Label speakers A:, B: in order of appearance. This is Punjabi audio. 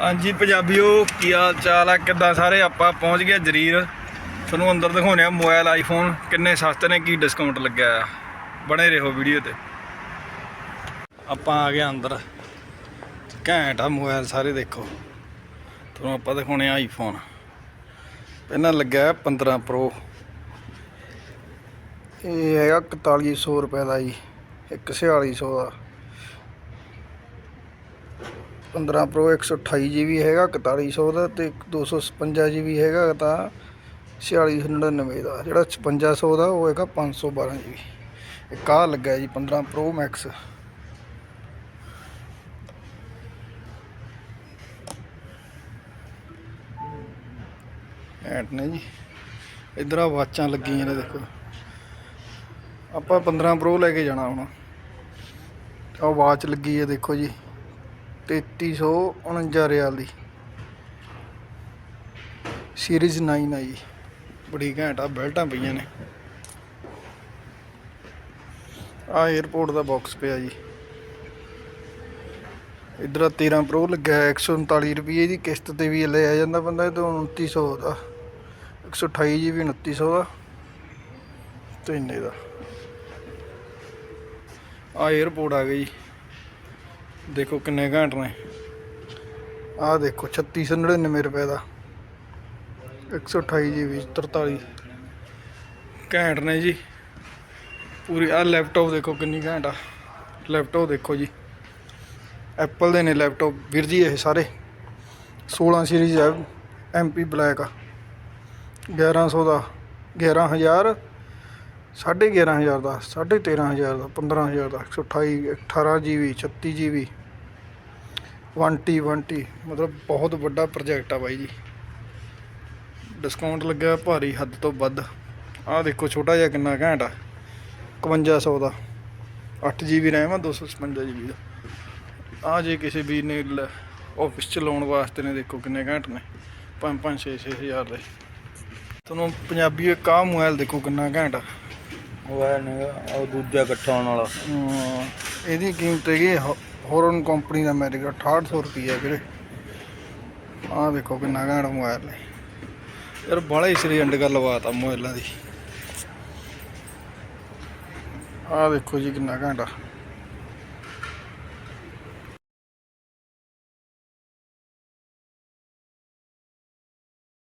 A: ਹਾਂਜੀ ਪੰਜਾਬੀਓ, ਕੀ ਹਾਲ ਚਾਲ ਆ? ਕਿੱਦਾਂ ਸਾਰੇ? ਆਪਾਂ ਪਹੁੰਚ ਗਏ ਜਰੀਰ। ਤੁਹਾਨੂੰ ਅੰਦਰ ਦਿਖਾਉਣੇ ਆ ਮੋਬਾਈਲ ਆਈਫੋਨ ਕਿੰਨੇ ਸਸਤੇ ਨੇ, ਕੀ ਡਿਸਕਾਊਂਟ ਲੱਗਿਆ ਆ? ਬਣੇ ਰਹੋ ਵੀਡੀਓ ਤੇ। ਆਪਾਂ ਆ ਗਏ ਅੰਦਰ। ਘੈਂਟ ਆ ਮੋਬਾਈਲ ਸਾਰੇ, ਦੇਖੋ। ਤੁਹਾਨੂੰ ਆਪਾਂ ਦਿਖਾਉਣੇ ਆ ਆਈਫੋਨ ਪਹਿਲਾਂ ਲੱਗਿਆ ਹੈ 15 ਪ੍ਰੋ ਇਹ ਹੈਗਾ 4100 ਰੁਪਏ ਦਾ ਜੀ। ਇੱਕ 4600 ਦਾ। 15 ਪ੍ਰੋ 128 GB ਹੈਗਾ 4100 ਦਾ ਤੇ 256 GB ਹੈਗਾ ਤਾਂ 4699 ਦਾ। ਜਿਹੜਾ 5600 ਦਾ ਉਹ ਹੈਗਾ 512 GB ਇੱਕ ਆਹ ਲੱਗਾ ਜੀ 15 ਪ੍ਰੋ ਮੈਕਸ ਐਂਟ ਨੇ ਜੀ। ਇਧਰ ਆ ਵਾਚਾਂ ਲੱਗੀਆਂ ਨੇ ਦੇਖੋ। ਆਪਾਂ 15 ਪ੍ਰੋ ਲੈ ਕੇ ਜਾਣਾ ਹੁਣ। ਆਹ ਵਾਚ ਲੱਗੀ ਹੈ ਦੇਖੋ ਜੀ। 3349 ਰਿਆਲ ਦੀ। ਸੀਰੀਜ਼ 9 ਆ ਜੀ ਬੜੀ ਘੈਂਟ ਆ, ਬੈਲਟਾਂ ਪਈਆਂ ਨੇ। ਆ 에어ਪੋਰਟ ਦਾ ਬਾਕਸ ਪਿਆ ਜੀ। ਇਧਰ 13 ਪ੍ਰੋ ਲੱਗਾ 139 ਰੁਪਏ ਦੀ ਕਿਸ਼ਤ ਤੇ ਵੀ ਲਿਆ ਜਾਂਦਾ ਬੰਦਾ, ਇਹ ਤੋਂ 2900 ਦਾ। 128 ਜੀਬੀ 2900 ਦਾ। ਤੇ ਇੰਨੇ ਦਾ। ਆ 에어ਪੋਰਟ ਆ ਗਈ। ਦੇਖੋ ਕਿੰਨੇ ਘੰਟ ਨੇ। ਆਹ ਦੇਖੋ 3699 ਰੁਪਏ ਦਾ। 128 GB 43 ਘੈਂਟ ਨੇ ਜੀ। ਪੂਰੀ ਆ ਲੈਪਟਾਪ ਦੇਖੋ ਕਿੰਨੀ ਘੈਂਟ ਆ। ਲੈਪਟਾਪ ਦੇਖੋ ਜੀ। ਐਪਲ ਦੇ ਨੇ ਲੈਪਟਾਪ। ਵੀਰ ਜੀ ਇਹ ਸਾਰੇ। 16 ਸੀਰੀਜ਼ ਹੈ ਐਮਪੀ ਬਲੈਕ ਆ। 1100 ਦਾ। 11000 11500 ਦਾ। 13500 ਦਾ। 15000 ਦਾ। 128 18 GB 36 GB 1T 1T ਮਤਲਬ ਬਹੁਤ ਵੱਡਾ ਪ੍ਰੋਜੈਕਟ ਆ ਬਾਈ ਜੀ। ਡਿਸਕਾਊਂਟ ਲੱਗਿਆ ਭਾਰੀ ਹੱਦ ਤੋਂ ਵੱਧ। ਆਹ ਦੇਖੋ ਛੋਟਾ ਜਿਹਾ ਕਿੰਨਾ ਘੈਂਟ ਆ। 5100 ਦਾ। 8 GB RAM ਆ 256 GB ਦਾ। ਆ ਜੇ ਕਿਸੇ ਵੀਰ ਨੇ ਆਫਿਸ ਚ ਲਾਉਣ ਵਾਸਤੇ ਨੇ ਦੇਖੋ ਕਿੰਨੇ ਘੈਂਟ ਨੇ। 5 5 6 6000 ਦੇ। ਤੁਹਾਨੂੰ ਪੰਜਾਬੀ ਇੱਕ ਆਹ ਮੋਬਾਈਲ ਦੇਖੋ ਕਿੰਨਾ ਘੈਂਟ ਆ।
B: ਮੋਬਾਈਲ ਨੇ ਉਹ ਦੂਜਾ ਇਕੱਠਾ ਹੋਣ ਵਾਲਾ।
A: ਇਹਦੀ ਕੀਮਤ ਹੈਗੀ ਹੋਰਨ ਕੰਪਨੀ ਦਾ ਅਮਰੀਕਾ 6800 ਰੁਪਈਆ ਵੀਰੇ। ਆਹ ਦੇਖੋ ਕਿੰਨਾ ਘੈਂਟ ਮੋਬਾਈਲ ਨੇ ਯਾਰ ਬੜਾ ਹੀ ਸਰੀ ਅੰਡ ਗੱਲ ਲਵਾਤਾ ਮੋਬਾਈਲਾਂ ਦੀ। ਆਹ ਦੇਖੋ ਜੀ ਕਿੰਨਾ ਘੈਂਟ